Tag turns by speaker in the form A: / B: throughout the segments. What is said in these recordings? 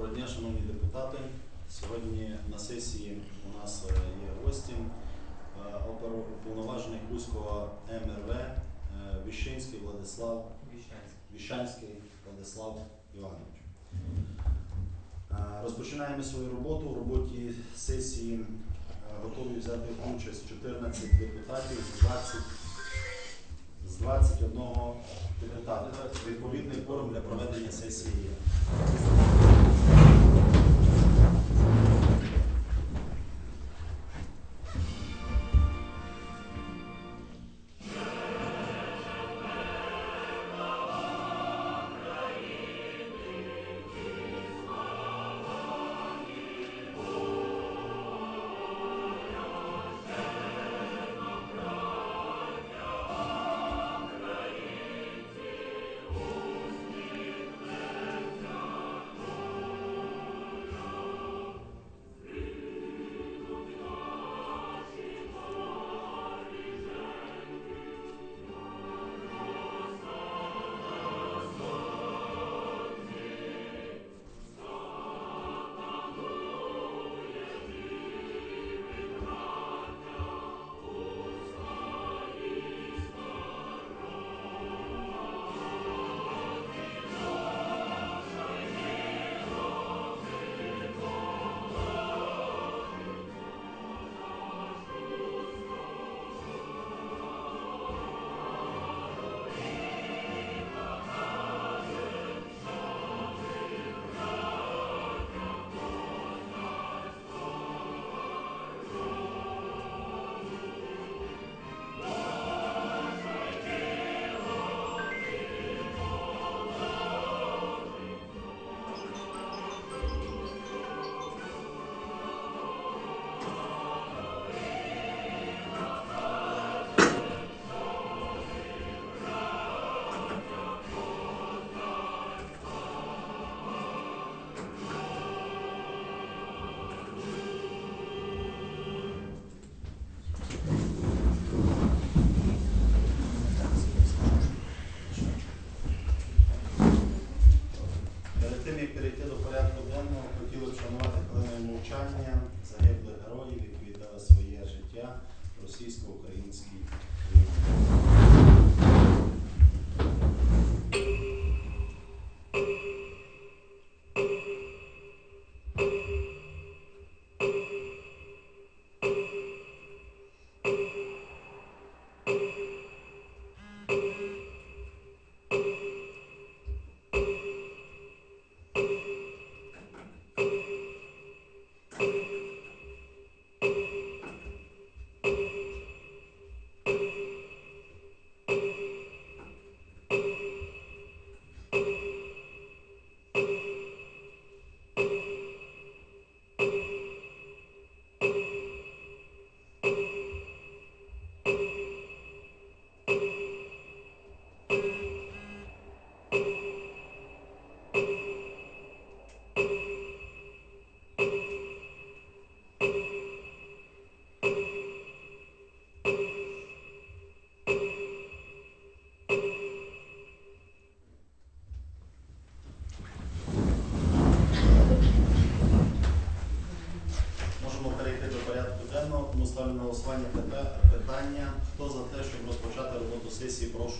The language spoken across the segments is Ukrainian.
A: Доброго дня, шановні депутати. Сьогодні на сесії у нас е, є гості е, оперуповноважений Кузького МРВ е, Віщинський Владислав Віщанський Владислав Іванович. Розпочинаємо свою роботу. У роботі сесії готові взяти участь 14 депутатів з 20 з 21 депутата. Відповідний форум для проведення сесії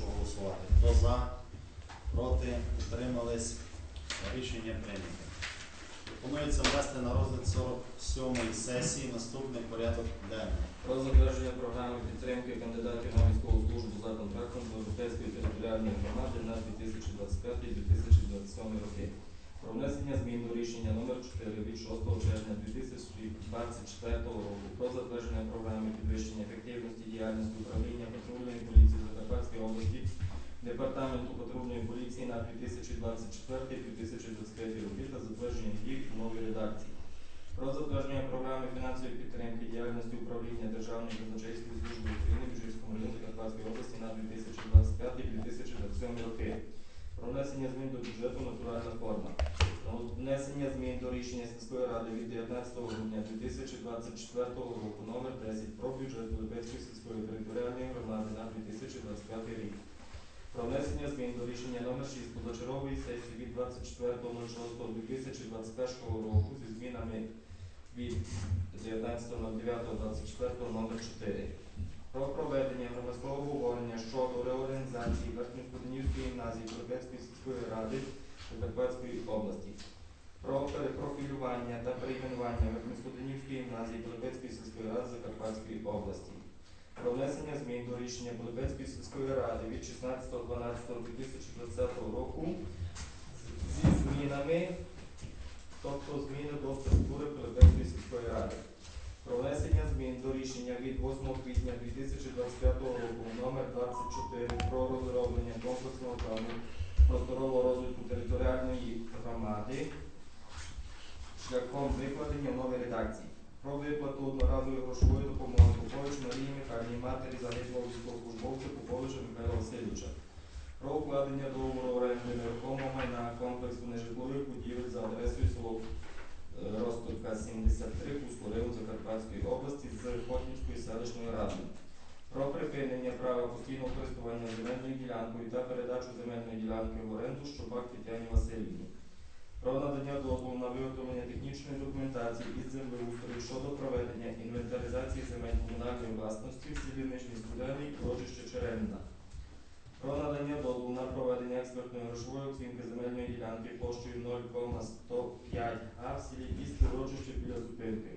A: прошу голосувати. Хто за, проти, утримались, рішення прийнято. Пропонується ввести на розгляд 47-ї сесії наступний порядок денний.
B: Про затвердження програми підтримки кандидатів на військову службу за контрактом з Європейської територіальної громади на 2025-2027 роки. Про внесення змін до рішення номер 4 від 6 червня 2024 року про затвердження програми підвищення ефективності діяльності управління патрульної поліції Закарпатської області Департаменту патрульної поліції на 2024-2025 роки та затвердження їх у новій редакції. Про затвердження програми фінансової підтримки діяльності управління Державної казначейської служби України в Жирському районі Закарпатської області на 2025-2027 роки. Про внесення змін до бюджету натуральна форма. Внесення змін до рішення сільської ради від 19 грудня 2024 року номер 10 про бюджет Липецької сільської територіальної громади на 2025 рік. про внесення змін до рішення номер 6 позачергової сесії від 24.06.2021 року зі змінами від 19.09.24 номер 4 про проведення громадського обговорення щодо реорганізації Верхньостуденівської гімназії Припецької сільської ради Закарпатської області, про перепрофілювання та перейменування Верхньостуденівської гімназії Припецької сільської ради Закарпатської області, про внесення змін до рішення Полипецької сільської ради від 16.12.2020 року зі змінами, тобто зміни до структури Полипецької сільської ради. Внесення змін до рішення від 8 квітня 2025 року номер 24 про розроблення комплексного плану просторового розвитку територіальної громади шляхом викладення в новій редакції. Про виплату одноразової грошової допомоги Попович Марії Михайлівні, матері загиблого військовослужбовця Поповича Михайла Васильовича, про укладення договору оренди нерухомого майна комплексу нежитлових будівель за адресою село Ростовка 73 Кускурилу Закарпатської області з Хотінською селищною радою. Про припинення права постійного користування земельною ділянкою та передачу земельної ділянки в оренду Щобак Тетяні Васильівні. Про надання дозволу на виготовлення технічної документації із землеустрою щодо проведення інвентаризації земель комунальної власності в селі Нижній Студений, урочище Черемна. Про надання дозволу на проведення експертної грошової оцінки земельної ділянки площею 0,105 га в селі Істи, урочище біля зупинки.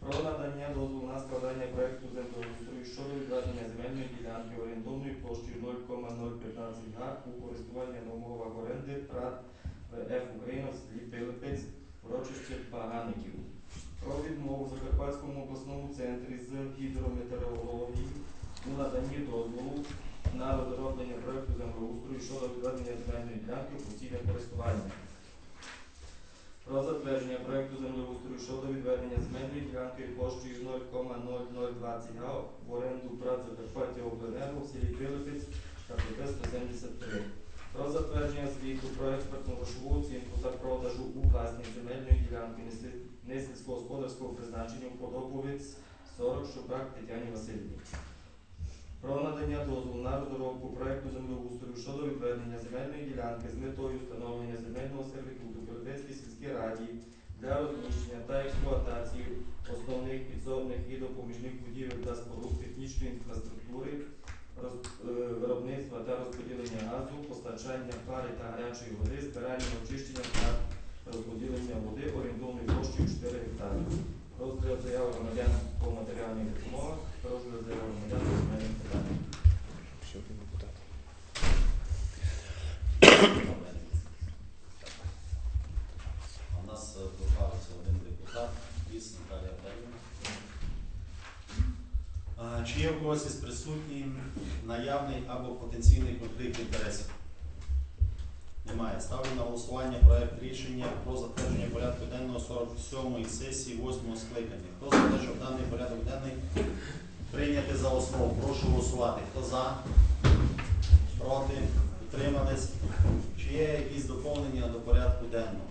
B: Про надання дозволу на складання проекту землеустрою щодо відведення земельної ділянки орієнтовною площею 0,015 га у користування на умовах оренди ПРАТ ВФ Україна в селі Пилипець, урочище Багаників. Про відмову в Закарпатському обласному центрі з гідрометеорології у наданні дозволу на розроблення проекту землеустрою щодо відведення земельної ділянки в постійне користування. Про затвердження проекту землеустрою щодо відведення земельної ділянки площею 0,0020 га в оренду ПРАТ Закарпаття Обленерго в селі Пилипець, КПП 173. Про затвердження звіту про експертну грошову оцінку та продажу у власність земельної ділянки несільськогосподарського призначення у подобовець 40 Шубак Тетяні Васильівні. Про надання дозволу на розробку проекту землеустрою щодо відведення земельної ділянки з метою встановлення земельного сервітуту Пилипецькій сільській раді для розміщення та експлуатації основних підсобних і допоміжних будівель та споруд технічної інфраструктури, е, виробництва та розподілення газу, постачання пари та гарячої води, збирання очищення та розподілення води орієнтовною площею 4 гектари. Розгляд заяв громадян по матеріальних допомогах, розгляд заяв громадян по земельних питаннях.
A: У нас е, один депутат, Ліс Наталія Павлівна. Чи є в когось із присутніх наявний або потенційний конфлікт інтересів? Немає. Ставлю на голосування проект рішення про затвердження порядку денного 47-ї сесії 8-го скликання. Хто за те, щоб даний порядок денний прийняти за основу? Прошу голосувати. Хто за? Проти? Утримались? Чи є якісь доповнення до порядку денного?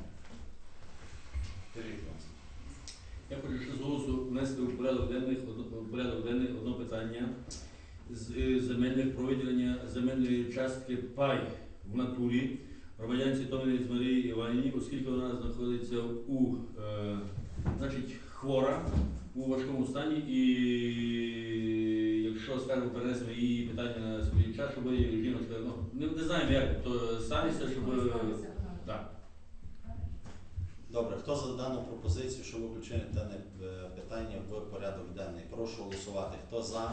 A: Скажіть, будь.
C: Я хочу ще голосу внести у порядок денний, одно- в порядок денний одне питання з е, земельних про земельної частки пай в натурі громадянці Томінець Марії Іванівні, оскільки вона знаходиться у е, значить, хвора у важкому стані, і якщо скажімо, перенесемо її питання на свій час, щоб жіночка, ну не, не знаємо як, то станеться, щоб е, так.
A: Добре, хто за дану пропозицію, щоб включити дане е, питання в порядок денний? Прошу голосувати. Хто за?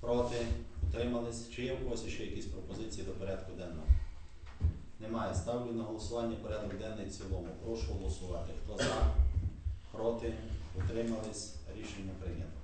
A: Проти? Утримались? Чи є в когось ще якісь пропозиції до порядку денного? Немає. Ставлю на голосування порядок денний в цілому. Прошу голосувати. Хто за? Проти? Утримались? Рішення прийнято.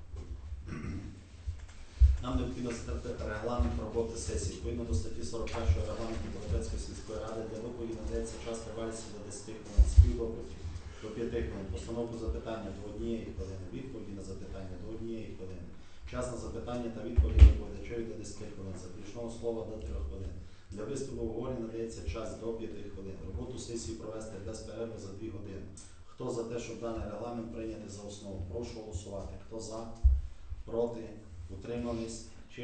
A: Нам необхідно стати регламент роботи сесії. Відповідно до статті 41 регламенту Половецької сільської ради для доповіді надається час тривалістю до 10 хвилин, співдоповіді до 5 хвилин, постановку запитання до однієї хвилини, відповіді на запитання до однієї хвилини. Час на запитання та відповіді доповідачеві до 10 хвилин, заключного слова до 3 хвилин. Для виступу говорі надається час до 5 хвилин. Роботу сесії провести без перерви за 2 години. Хто за те, щоб даний регламент прийняти за основу? Прошу голосувати. Хто за? Проти? Утримались? Чи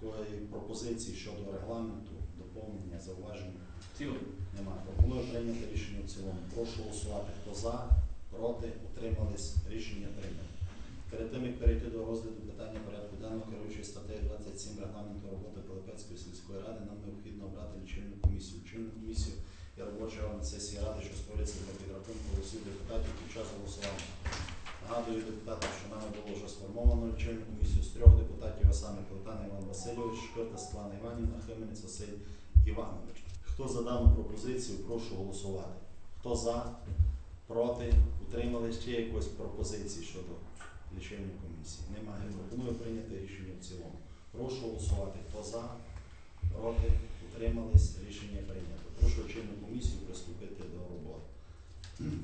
A: Такої пропозиції щодо регламенту, доповнення, зауважень
C: Ціло.
A: немає. Пропоную прийняти рішення в цілому. Прошу голосувати. Хто за, проти, утримались. Рішення прийнято. Перед тим, як перейти до розгляду питання 7 регламенту роботи Пилипецької сільської ради нам необхідно обрати лічильну комісію. Лічильну комісію є робоча сесії ради, що створюється для підрахунку голосів депутатів під час голосування. Нагадую депутатам, що нами було вже сформовано лічильну комісію з трьох депутатів, а саме Плетан Іван Васильович, Шкирта Светлана Іванівна, Хименець Василь Іванович. Хто за дану пропозицію, прошу голосувати. Хто за, проти, утримали ще якоїсь пропозиції щодо лічильної комісії? Немає. Пропоную прийняти рішення в цілому. Прошу голосувати. Хто за, проти, утримались, рішення прийнято. Прошу лічильну комісію приступити до роботи.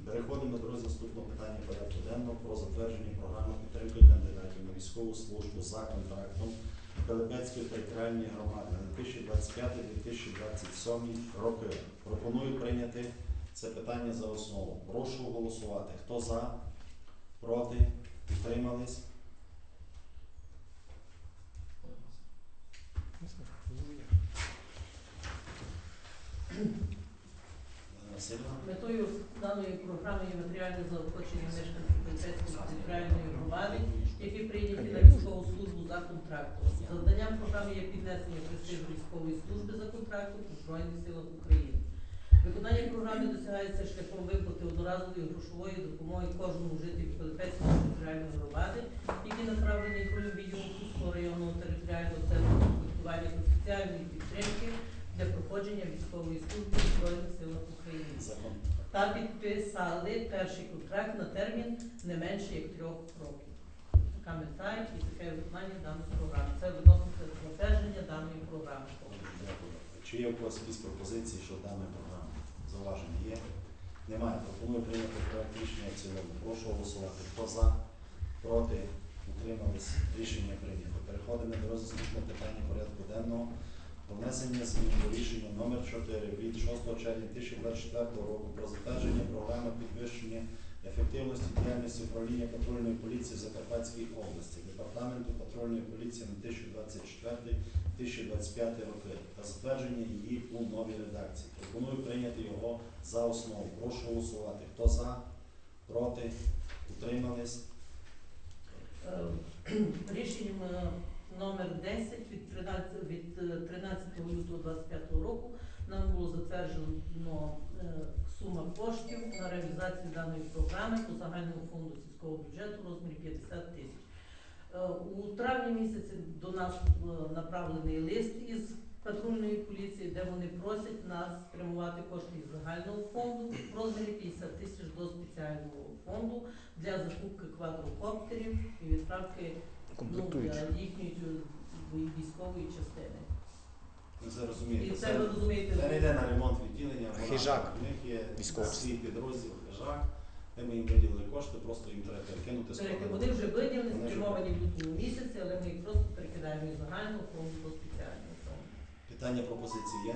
A: Переходимо до наступного питання порядку денного про затвердження програми підтримки кандидатів на військову службу за контрактом Пилипецької територіальної громади на 2025-2027 роки. Пропоную прийняти це питання за основу. Прошу голосувати. Хто за, проти, утримались? Олена Васильівна?
D: Метою даної програми є матеріальне заохочення мешканців Поліцейської територіальної громади, які прийняті на військову службу за контрактом. Завданням програми є піднесення престижу військової служби за контрактом у Збройних силах України. Виконання програми досягається шляхом виплати одноразової грошової допомоги кожному жителю Пилипецької територіальної громади, які направлені другим відділом Кузького районного територіального центру комплектування соціальної підтримки для проходження військової служби у Збройних силах України та підписали перший контракт на термін не менше як трьох років. Така мета і таке виконання даної програми. Це відноситься до затвердження даної програми.
A: Дякую. Чи є у когось якісь пропозиції щодо даної програми? Зауваження є? Немає. Пропоную прийняти проект рішення в цілому. Прошу голосувати. Хто за, проти, утримались. Рішення прийнято. Переходимо до розгляду питання порядку денного. Про внесення змін до рішення номер 4 від 6 червня 2024 року про затвердження програми підвищення ефективності діяльності управління патрульної поліції в Закарпатській області, департаменту патрульної поліції на 2024-2025 роки та затвердження її у новій редакції. Пропоную прийняти його за основу. Прошу голосувати. Хто за, проти, утримались?
D: Е, Рішенням е, номер 10 від 13, від е, 13 лютого 2025 року нам було затверджено е, сума коштів на реалізацію даної програми по загальному фонду сільського бюджету в розмірі 50 тисяч. Е, У травні місяці до нас е, направлений лист із патрульної поліції, де вони просять нас спрямувати кошти із загального фонду в розмірі 50 тисяч до спеціального фонду для закупки квадрокоптерів і відправки ну, для їхньої військової частини.
A: Ви це
D: І
A: розумієте?
D: це ви розумієте.
A: Це не йде на ремонт відділення. вона-
E: Хижак.
A: У них є
E: Військовий.
A: свій підрозділ хижак. де Ми їм виділили кошти, просто їм треба перекинути з
D: Переки- Вони вже виділені,
A: Вони вже-
D: спрямовані в лютому місяці, але ми їх просто перекидаємо із загального фонду до спеціального фонду.
A: Питання пропозиції є?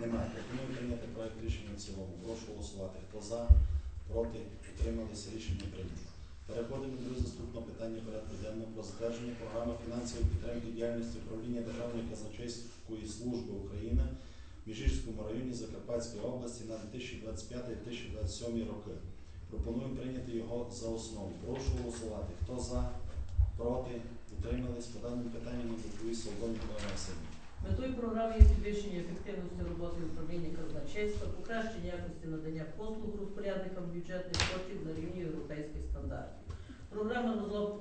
A: Немає. Пропоную прийняти проект рішення в цілому. Прошу голосувати. Хто за, проти, утрималися, рішення прийнято. Переходимо до наступного питання порядку денного про затвердження програми фінансової підтримки діяльності управління Державної казначейської служби України в Міжгірському районі Закарпатської області на 2025-2027 роки. Пропоную прийняти його за основу. Прошу голосувати. Хто за, проти, утримались по даному питанню не доповість Солодовник Олена Васильівна.
D: Метою програми є підвищення ефективності роботи управління казначейства, покращення якості надання послуг розпорядникам бюджетних коштів на рівні європейських стандартів. Програма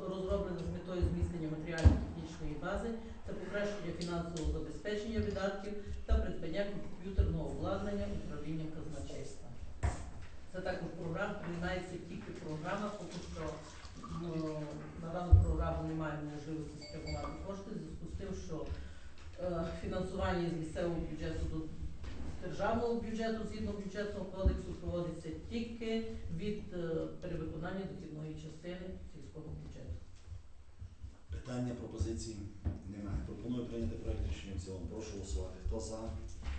D: розроблена з метою зміцнення матеріально-технічної бази та покращення фінансового забезпечення видатків та придбання комп'ютерного обладнання управлінням казначейства. Це також програма, приймається тільки програма, поки що ну, на дану програму немає можливості спрямувати кошти в зв'язку з тим, що фінансування з місцевого бюджету до державного бюджету згідно бюджетного кодексу проводиться тільки від е, перевиконання дохідної частини сільського бюджету.
A: Питання, пропозиції немає. Пропоную прийняти проект рішення в цілому. Прошу голосувати. Хто за,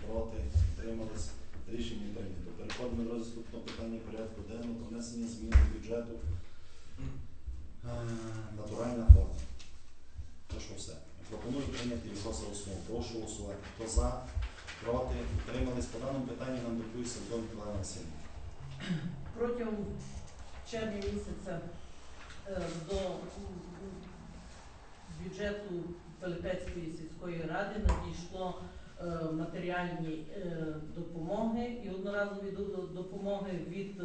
A: проти, утримались? Рішення прийнято. Переходимо до наступного питання порядку денного про внесення змін до бюджету. Е, Натуральна форма. То що все. Пропоную прийняти його за основу. Прошу голосувати. Хто за, проти, утримались. По даному питанню нам доповість Садов Миколаївна Васильівна.
D: Протягом червня місяця е, до бюджету Пилипецької сільської ради надійшло е, матеріальні е, допомоги і одноразові допомоги від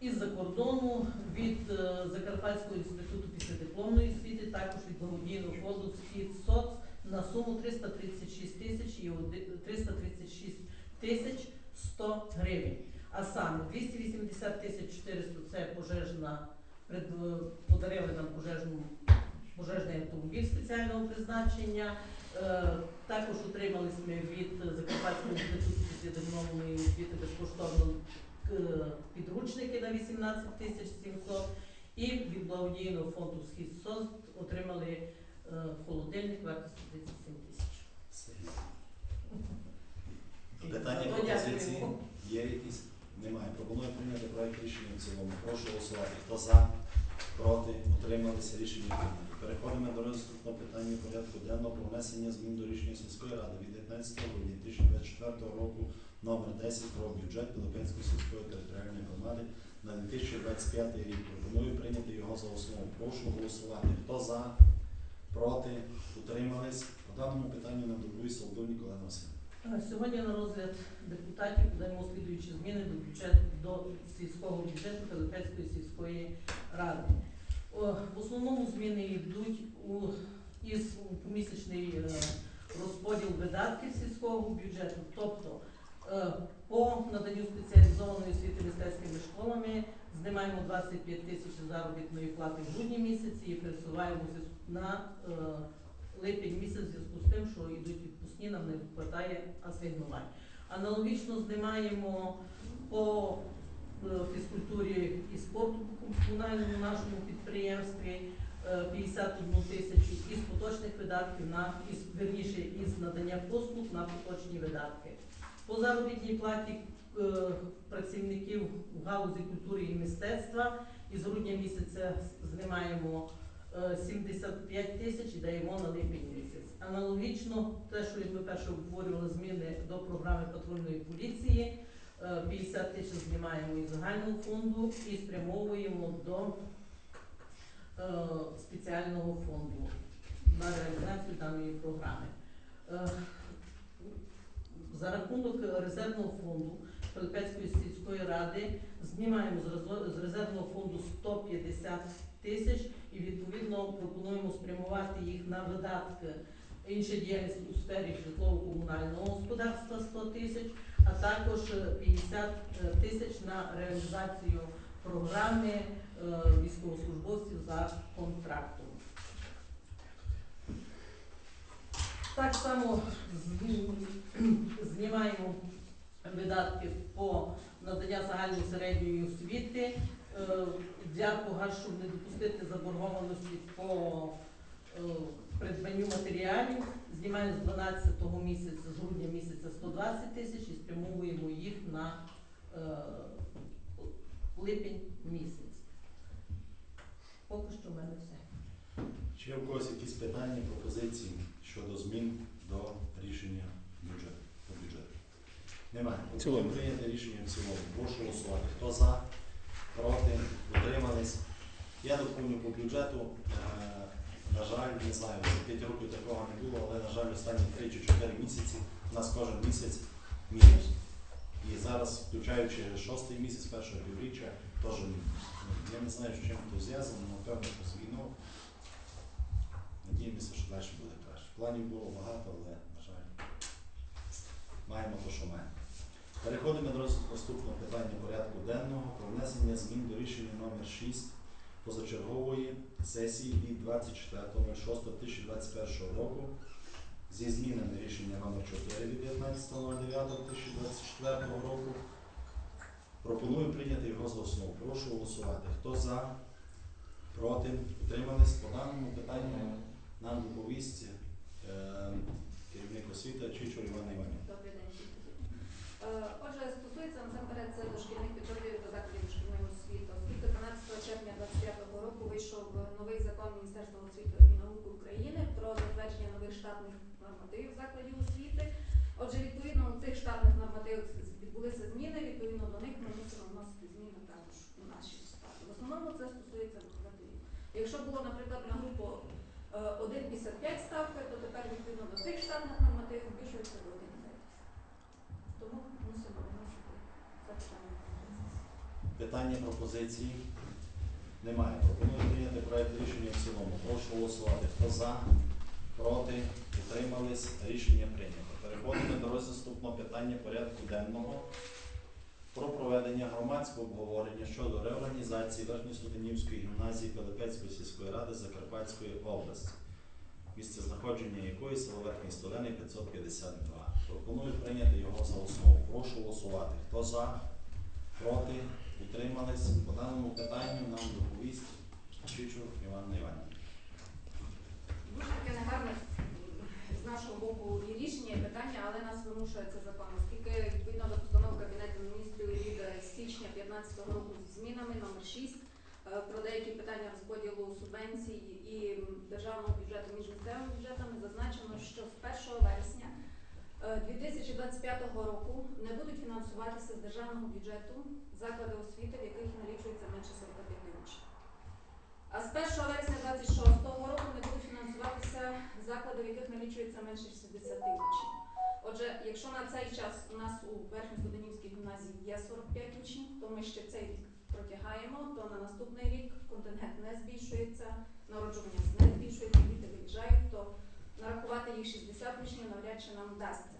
D: із-за кордону, від е, Закарпатського інституту післядипломної освіти, також від благодійного фонду «Схід СОЦ» на суму 336 тисяч і оди- 336 тисяч 100 гривень. А саме 280 тисяч 400 це пожежна, пред- подарили нам пожежну, пожежний автомобіль спеціального призначення. Е, Також отримали ми від Закарпатського інституту післядипломної освіти безкоштовно е, підручники на 18 тисяч 700 і від благодійного фонду «Схід СОЗ» отримали е, холодильник вартістю 37 тисяч.
A: Питання пропозиції є якісь? Немає. Пропоную прийняти проект рішення в цілому. Прошу голосувати. Хто за, проти, утрималися, рішення прийнято. Переходимо до розгляду питання порядку денного про внесення змін до рішення сільської ради від 19 грудня 2024 року номер 10 про бюджет Пилипинської сільської територіальної громади на 2025 рік. Пропоную прийняти його за основу. Прошу голосувати. Хто за, проти, утримались. По даному питанню нам доповість Солодов Ніколаївна Васильівна.
D: Е, Сьогодні на розгляд депутатів подаємо слідуючі зміни до бюджету до сільського бюджету Пилипецької сільської ради. В основному зміни йдуть у із помісячний е, розподіл видатків сільського бюджету, тобто по наданню спеціалізованої освіти мистецькими школами знімаємо 25 тисяч заробітної плати в грудні місяці і пересуваємо на е, липень місяць в зв'язку з тим, що йдуть відпускні, нам не вистачає асигнувань. Аналогічно знімаємо по е, фізкультурі і спорту по комунальному нашому підприємстві е, 51 тисячу із поточних видатків на із верніше із надання послуг на поточні видатки. По заробітній платі е, працівників в галузі культури і мистецтва із грудня місяця знімаємо е, 75 тисяч і даємо на липень місяць. Аналогічно, те, що ми перше обговорювали зміни до програми патрульної поліції, е, 50 тисяч знімаємо із загального фонду і спрямовуємо до е, спеціального фонду на реалізацію даної програми. Е, За рахунок резервного фонду Пилипецької сільської ради знімаємо з резервного фонду 150 тисяч і відповідно пропонуємо спрямувати їх на видатки інша діяльність у сфері житлово-комунального господарства 100 тисяч, а також е, 50 тисяч на реалізацію програми е, військовослужбовців за контрактом. Так само знімаємо видатки по надання загальної середньої освіти е, для погаш, щоб не допустити заборгованості по е, придбанню матеріалів. Знімаємо з 12 місяця, з грудня місяця 120 тисяч і спрямовуємо їх на е, липень місяць. Поки що в мене все.
A: Чи є в когось якісь питання, пропозиції щодо змін до рішення бюджету по бюджету? Немає.
C: В цілому.
A: Прийняти рішення в цілому. Прошу голосувати. Хто за, проти, утримались? Я доповню по бюджету. Е, На жаль, не знаю, за 5 років такого не було, але на жаль, останні 3 чи 4 місяці у нас кожен місяць мінус. І зараз, включаючи шостий місяць першого півріччя, теж мінус. Ну, Я не знаю, з чим це зв'язано, напевно, що з війною. Надіємося, що далі буде. Планів було багато, але, на жаль, маємо те, що маємо. Переходимо до наступного питання порядку денного про внесення змін до рішення номер 6 позачергової сесії від 24.06.2021 року зі змінами рішення номер 4 від 19.09.2024 року. Пропоную прийняти його за основу. Прошу голосувати. Хто за? Проти? Утримались? По даному питанню нам доповість керівник освіти Чичур Іван Іванівна.
E: Добрий день. Е, Отже, стосується насамперед це дошкільних підрозділів та закладів дошкільної освіти. Оскільки 12 червня 2025 року вийшов новий закон Міністерства освіти і науки питання.
A: Питання пропозиції немає. Пропоную прийняти проект рішення в цілому. Прошу голосувати. Хто за, проти, утримались. Рішення прийнято. Переходимо до розгляду питання порядку денного про проведення громадського обговорення щодо реорганізації Верхньостуденівської гімназії Пилипецької сільської ради Закарпатської області, місце знаходження якої село Верхній Студений 552. Пропоную прийняти його за основу. Прошу голосувати. Хто за, проти, утримались. По даному питанню нам доповість Чичур Іванна Іванівна.
E: Дуже таке негарне з нашого боку і рішення, і питання, але нас вимушує це закон, оскільки відповідно до постанови Кабінету міністрів від е, січня 2015 року з змінами номер 6 е, про деякі питання розподілу субвенцій і державного бюджету між місцевими бюджетами зазначено, що з 1 вересня 2025 року не будуть фінансуватися з державного бюджету заклади освіти, в яких налічується менше 45 учнів. А з 1 вересня 26-го року не будуть фінансуватися заклади, в яких налічується менше 60 учнів. Отже, якщо на цей час у нас у Верхньостуденівській гімназії є 45 учнів, то ми ще цей рік протягаємо, то на наступний рік контингент не збільшується, народжування не збільшується, діти виїжджають, то нарахувати їх 60 учнів навряд чи нам вдасться.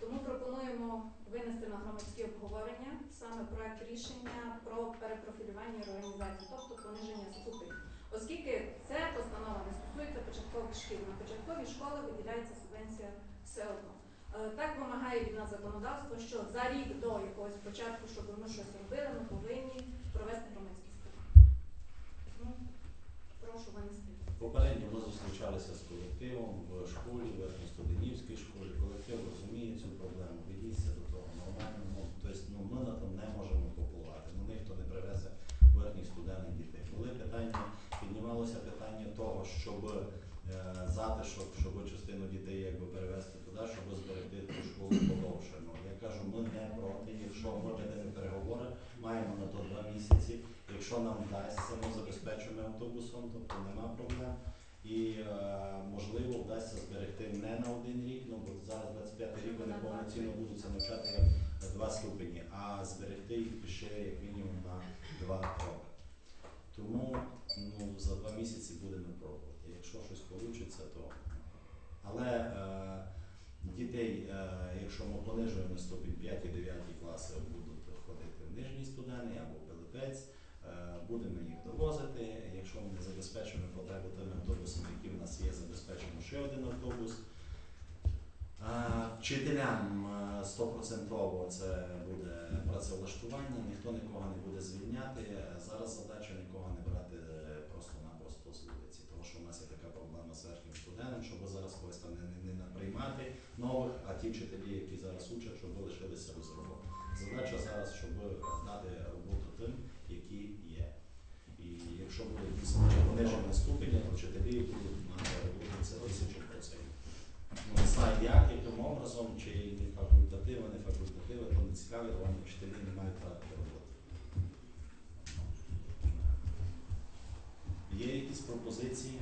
E: Тому пропонуємо винести на громадські обговорення саме проект рішення про перепрофілювання і реорганізацію, тобто пониження ступенів. Оскільки ця постанова не стосується початкових шкіл, на початкові школи виділяється субвенція все одно. Е, Так вимагає від нас законодавство, що за рік до якогось початку, щоб ми щось робили, ми повинні провести громадські слухання. Тому прошу винести.
A: Попередньо ми зустрічалися з колективом в школі, в Верхньостуденівській школі. Колектив розуміє цю проблему, віднісся до того нормально. Ну, тобто, ну, ми на тому не можемо попливати. Ну, ніхто не привезе верхній студентів дітей. Коли питання піднімалося питання того, щоб е, затишок, щоб частину дітей якби перевести туди, щоб зберегти ту школу подовше. Ну, я кажу, ми не проти. Якщо ми ведемо переговори, маємо на то два місяці. Якщо нам вдасться, ми забезпечимо автобусом, тобто нема проблем. І е, можливо вдасться зберегти не на один рік, ну бо зараз 25 рік вони повноцінно будуть навчати як два ступені, а зберегти їх ще як мінімум на два роки. Тому ну, за два місяці будемо пробувати. Якщо щось вийде, то. Але е, дітей, е, якщо ми понижуємо ступінь 5 і 9 класи, будуть ходити в нижній студени або пилипець. Будемо їх довозити. Якщо ми не забезпечимо потребу тими автобусами, які в нас є, забезпечимо ще один автобус. Вчителям е, стопроцентово це буде працевлаштування, ніхто нікого не буде звільняти. Зараз задача нікого не брати е, просто-напросто з вулиці, тому що в нас є така проблема з верхнім студентом, щоб зараз когось там не, не наприймати нових, а ті вчителі, які зараз учать, щоб лишилися без роботи. Задача зараз, щоб дати роботу тим, які є. І якщо буде дійсно пониження ступеня, то вчителі будуть мати роботу це тисячу процентів. Ну, не знаю як, яким образом, чи не факультативи, не факультативи, то не цікаві, вони вчителі не мають практики роботи. Є якісь пропозиції?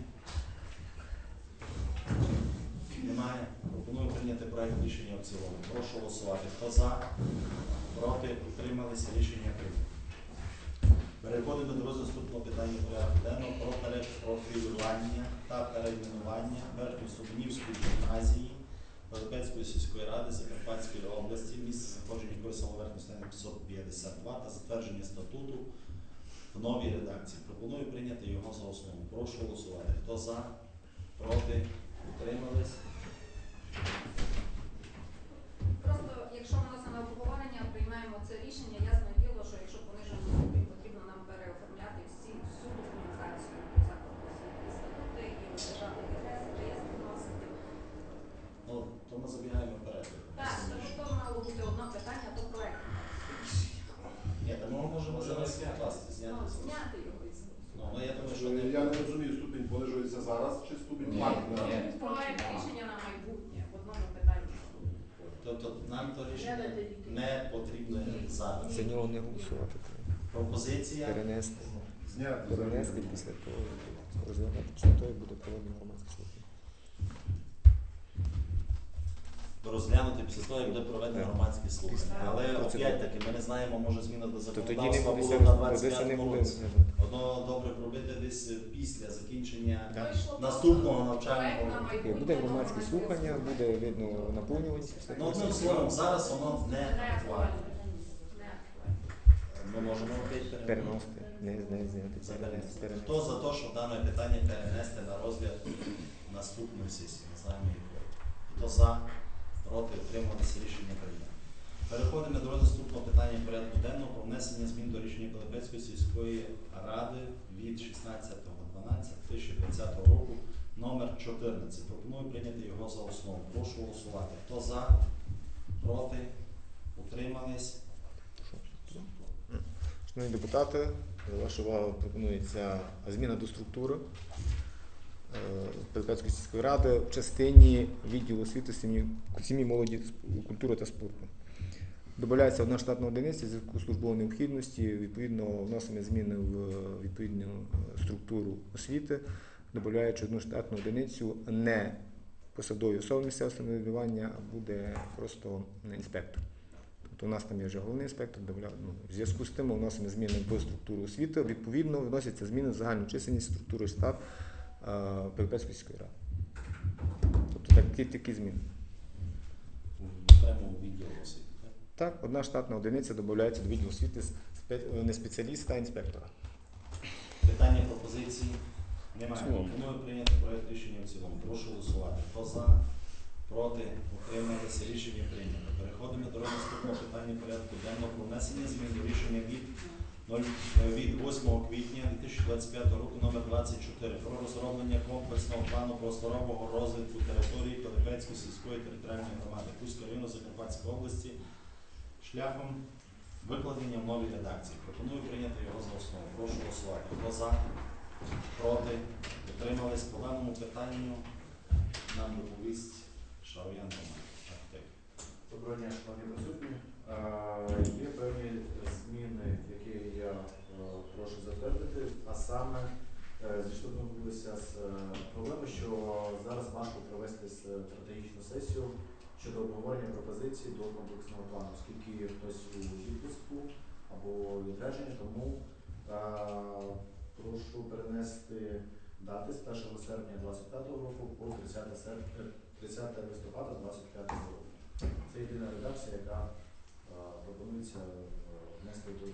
A: Немає. Пропоную прийняти проект рішення в цілому. Прошу голосувати. Хто за? Проти? Утрималися? Рішення прийнято. Переходимо до наступного питання порядку денного про перепрофілювання та перейменування Верхньоступнівської гімназії Пилипецької сільської ради Закарпатської області, місце знаходження якої село Верхньоступнів 552 та затвердження статуту в новій редакції. Пропоную прийняти його за основу. Прошу голосувати. Хто за? Проти? Утримались?
E: Просто якщо ми носимо обговорення, приймаємо це рішення, ясно діло, що якщо понижено ступінь, потрібно нам переоформляти всі всю документацію закладу освіти, і статути, і державний реєстр, реєстр вносити.
A: Ну, то ми забігаємо вперед.
E: Так, тому то мало бути одне питання, то проект.
A: Ні, то ми можемо зараз
E: Ну,
A: зняти.
E: його із
A: Ну, але я думаю, що
F: Що
A: не
F: я не розумію, ступінь понижується зараз чи ступінь
B: Ні,
F: має?
B: ні.
E: проект рішення на майбутнє в одному питанні.
A: Тобто нам то рішення не потрібне зараз.
G: За нього не голосувати треба.
A: Пропозиція
G: Перенести.
F: Зняти.
G: Перенести після того, розглядати після того, і буде проведено громадське слухання.
A: Розглянути після того, як буде проведено
G: Так.
A: громадські слухання. Але опять таки ми не знаємо, може зміна до
G: То
A: законодавства була на 25 році. Одно добре пробити десь після закінчення
G: Так.
A: Наступного навчального року.
G: Буде громадські слухання, буде видно наповнюваність. після
A: Ну, одним словом, зараз воно не
E: Не
A: актуальне.
E: Не.
A: Ми можемо опять перенести.
G: Переносити, не, не перенести.
A: Хто за те, щоб дане питання перенести на розгляд наступної сесії, не знаємо якої. Хто за, проти, утримувалися рішення прийнято. Переходимо до наступного питання порядку денного про внесення змін до рішення Пилипецької сільської ради від 16.12.2020 року номер 14. Пропоную прийняти його за основу. Прошу голосувати. Хто за, проти, утримались?
G: Шановні депутати, вашу увагу пропонується зміна до структури е, сільської ради в частині відділу освіти сім'ї, молоді, культури та спорту. Додається одна штатна одиниця в зв'язку з службовою необхідності. Відповідно, вносимо зміни в відповідну е, структуру освіти, додаючи одну штатну одиницю не посадові особи місцевого самоврядування, а буде просто інспектор. Тобто у нас там є вже головний інспектор, ну, в зв'язку з тим вносимо зміни в структуру освіти. Відповідно, вносяться зміни в загальну чисельність структури штат Пилипецької сільської ради. Тобто такі, такі зміни.
A: В окремому відділу освіти. так?
G: Одна штатна одиниця додається до відділу освіти не спеціаліста, а інспектора.
A: Питання пропозиції немає. Пропоную прийняти проект рішення в цілому. Прошу голосувати. Хто за, проти, утрималися, рішення прийнято. Переходимо до наступного питання порядку денного про внесення змін до рішення від 0, від 8 квітня 2025 року номер 24 про розроблення комплексного плану просторового розвитку території Пилипецької сільської територіальної громади Кузького району Закарпатської області шляхом викладення в новій редакції. Пропоную прийняти його за основу. Прошу голосувати. Хто за, проти, утримались по даному питанню. Нам доповість Шароян Роман.
H: Доброго дня, шановні присутні. Е, Є певні зміни, які я е, прошу затвердити, а саме е, зіштовхнулися з е, проблемою, що зараз важко провести стратегічну сесію щодо обговорення пропозицій до плану, оскільки хтось у відпустку або відрядженні, тому е, прошу перенести дати з 1 серпня 2025 року по 30 серпня 30 листопада 2025 року. Це єдина редакція, яка е, пропонується е, внести до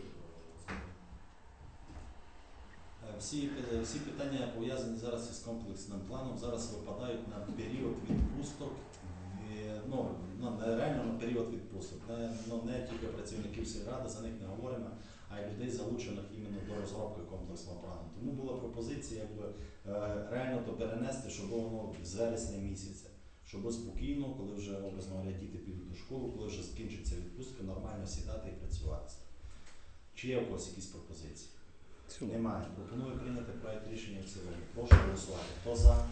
A: Всі, всі питання пов'язані зараз із комплексним планом, зараз випадають на період відпусток. Ну, ну, реально на період відпусток. Не, ну, не тільки працівників сільради, за них не говоримо, а й людей, залучених іменно до розробки комплексного плану. Тому була пропозиція якби, е, реально то перенести, щоб було ну, з вересня місяця. Щоб спокійно, коли вже образно говоря, діти підуть до школи, коли вже скінчиться відпустка, нормально сідати і працювати. Чи є у когось якісь пропозиції? Немає. Пропоную прийняти проект рішення в цілому. Прошу голосувати. Хто за,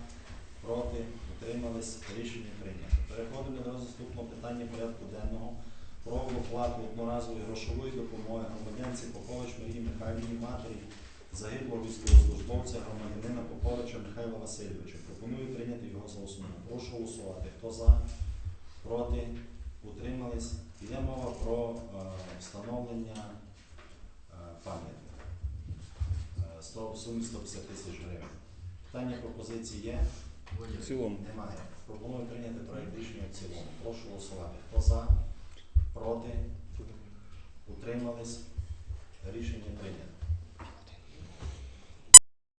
A: проти, утримались, рішення прийнято. Переходимо до наступного питання порядку денного про оплату одноразової грошової допомоги громадянці Попович Марії Михайлівні матері загиблого військовослужбовця громадянина Поповича Михайла Васильовича. Пропоную прийняти його за основу. Прошу голосувати. Хто за, проти, утримались. Йде мова про е, встановлення е, пам'ятника. е, в сумі 150 тисяч гривень. Питання пропозиції є?
C: В цілому.
A: Немає. Пропоную прийняти проект рішення в цілому. Прошу голосувати. Хто за, проти, утримались. Рішення прийнято.